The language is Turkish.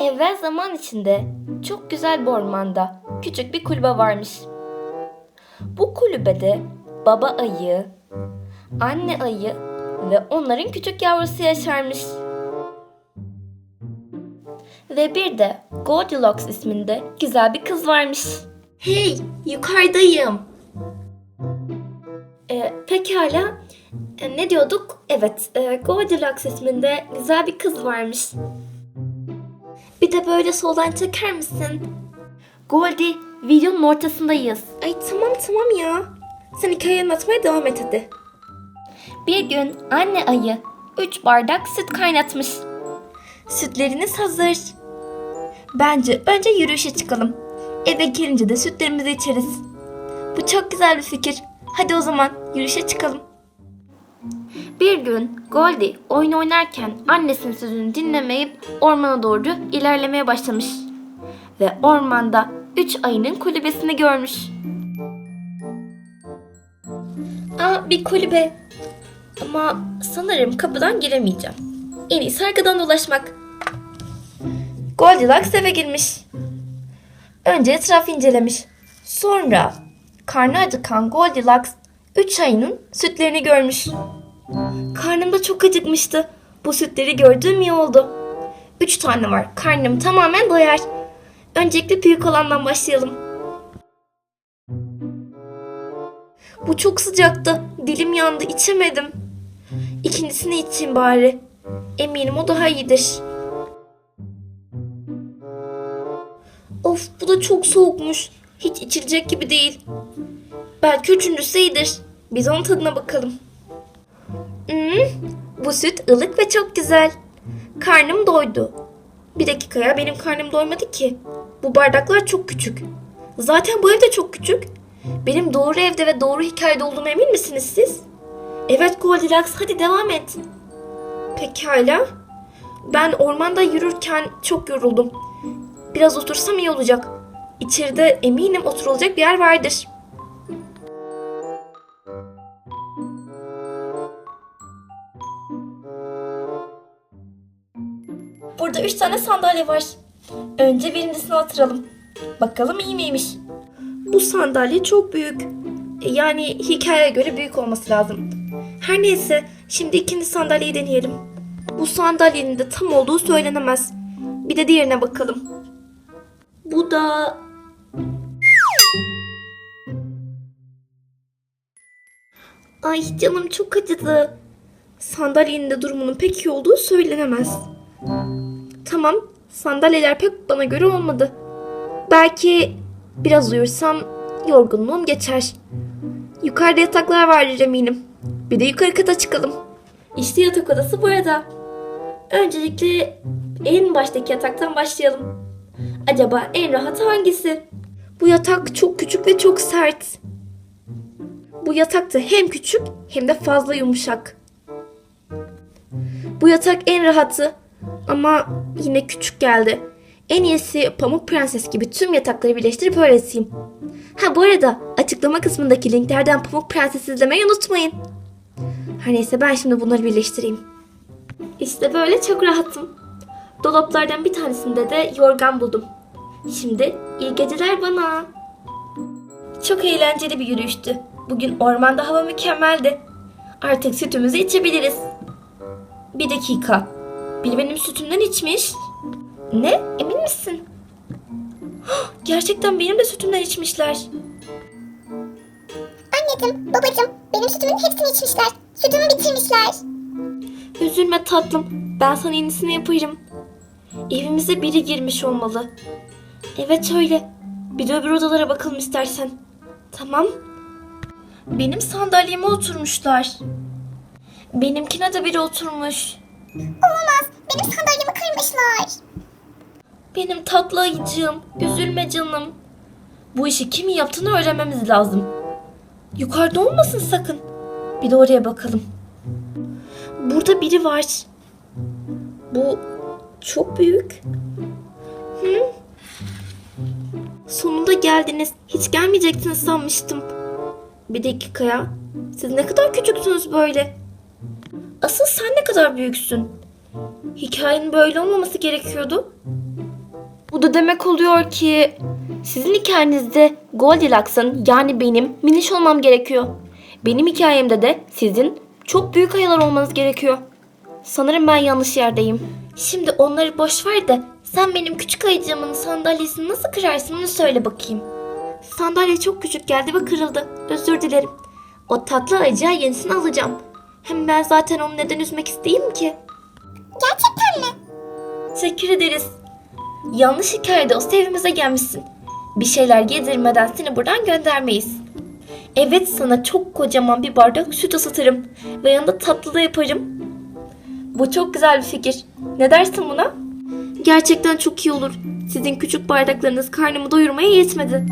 Evvel zaman içinde çok güzel bir ormanda küçük bir kulübe varmış. Bu kulübede baba ayı, anne ayı ve onların küçük yavrusu yaşarmış. Ve bir de Goldilocks isminde güzel bir kız varmış. Hey, yukarıdayım. Ee, pekala. Ee, ne diyorduk? Evet, e, Goldilocks isminde güzel bir kız varmış. Bir de böyle soldan çeker misin? Goldie, videonun ortasındayız. Ay tamam tamam ya. Sen hikaye anlatmaya devam et hadi. Bir gün anne ayı 3 bardak süt kaynatmış. Sütleriniz hazır. Bence önce yürüyüşe çıkalım. Eve gelince de sütlerimizi içeriz. Bu çok güzel bir fikir. Hadi o zaman yürüyüşe çıkalım. Bir gün Goldie oyun oynarken annesinin sözünü dinlemeyip ormana doğru ilerlemeye başlamış. Ve ormanda üç ayının kulübesini görmüş. Aa bir kulübe. Ama sanırım kapıdan giremeyeceğim. En iyisi arkadan dolaşmak. Goldilocks eve girmiş. Önce etrafı incelemiş. Sonra karnı acıkan Goldilocks üç ayının sütlerini görmüş. Karnım da çok acıkmıştı. Bu sütleri gördüğüm iyi oldu. Üç tane var. Karnım tamamen doyar. Öncelikle büyük olandan başlayalım. Bu çok sıcaktı. Dilim yandı. içemedim. İkincisini içeyim bari. Eminim o daha iyidir. Of bu da çok soğukmuş. Hiç içilecek gibi değil. Belki üçüncüsü iyidir. Biz onun tadına bakalım. Hmm, bu süt ılık ve çok güzel. Karnım doydu. Bir dakika ya benim karnım doymadı ki. Bu bardaklar çok küçük. Zaten bu ev de çok küçük. Benim doğru evde ve doğru hikayede olduğuma emin misiniz siz? Evet Goldilocks hadi devam et. Pekala. Ben ormanda yürürken çok yoruldum. Biraz otursam iyi olacak. İçeride eminim oturulacak bir yer vardır. Burada üç tane sandalye var. Önce birincisine oturalım. Bakalım iyi miymiş? Bu sandalye çok büyük. E, Yani hikayeye göre büyük olması lazım. Her neyse şimdi ikinci sandalyeyi deneyelim. Bu sandalyenin de tam olduğu söylenemez. Bir de diğerine bakalım. Bu da... Ay canım çok acıdı. Sandalyenin de durumunun pek iyi olduğu söylenemez. Tamam, sandalyeler pek bana göre olmadı. Belki biraz uyursam yorgunluğum geçer. Yukarıda yataklar vardır eminim. Bir de yukarı kata çıkalım. İşte yatak odası burada. Öncelikle en baştaki yataktan başlayalım. Acaba en rahat hangisi? Bu yatak çok küçük ve çok sert. Bu yatak da hem küçük hem de fazla yumuşak. Bu yatak en rahatı ama yine küçük geldi. En iyisi Pamuk Prenses gibi tüm yatakları birleştirip öğreteyim. Ha bu arada açıklama kısmındaki linklerden Pamuk Prenses izlemeyi unutmayın. Her neyse ben şimdi bunları birleştireyim. İşte böyle çok rahatım. Dolaplardan bir tanesinde de yorgan buldum. Şimdi iyi geceler bana. Çok eğlenceli bir yürüyüştü. Bugün ormanda hava mükemmeldi. Artık sütümüzü içebiliriz. Bir dakika. Biri benim sütümden içmiş. Ne? Emin misin? Gerçekten benim de sütümden içmişler. Anneciğim, babacığım, benim sütümün hepsini içmişler. Sütümü bitirmişler. Üzülme tatlım. Ben sana yenisini yaparım. Evimize biri girmiş olmalı. Evet öyle. Bir de öbür odalara bakalım istersen. Tamam. Benim sandalyeme oturmuşlar. Benimkine de biri oturmuş. Olamaz, benim sandalyemi kırmışlar. Benim tatlı ayıcığım. Üzülme canım. Bu işi kimin yaptığını öğrenmemiz lazım. Yukarıda olmasın sakın. Bir de oraya bakalım. Burada biri var. Bu çok büyük. Hı? Sonunda geldiniz. Hiç gelmeyeceksiniz sanmıştım. Bir dakika ya. Siz ne kadar küçüksünüz böyle. Asıl sen kadar büyüksün. Hikayenin böyle olmaması gerekiyordu. Bu da demek oluyor ki sizin hikayenizde Goldilocks'ın yani benim miniş olmam gerekiyor. Benim hikayemde de sizin çok büyük ayılar olmanız gerekiyor. Sanırım ben yanlış yerdeyim. Şimdi onları boş ver de sen benim küçük ayıcığımın sandalyesini nasıl kırarsın onu söyle bakayım. Sandalye çok küçük geldi ve kırıldı. Özür dilerim. O tatlı ayıcığa yenisini alacağım. Hem ben zaten onu neden üzmek isteyeyim ki? Gerçekten mi? Teşekkür ederiz. Yanlış hikayede olsa evimize gelmişsin. Bir şeyler yedirmeden seni buradan göndermeyiz. Evet sana çok kocaman bir bardak süt ısıtırım. Ve yanında tatlı da yaparım. Bu çok güzel bir fikir. Ne dersin buna? Gerçekten çok iyi olur. Sizin küçük bardaklarınız karnımı doyurmaya yetmedi.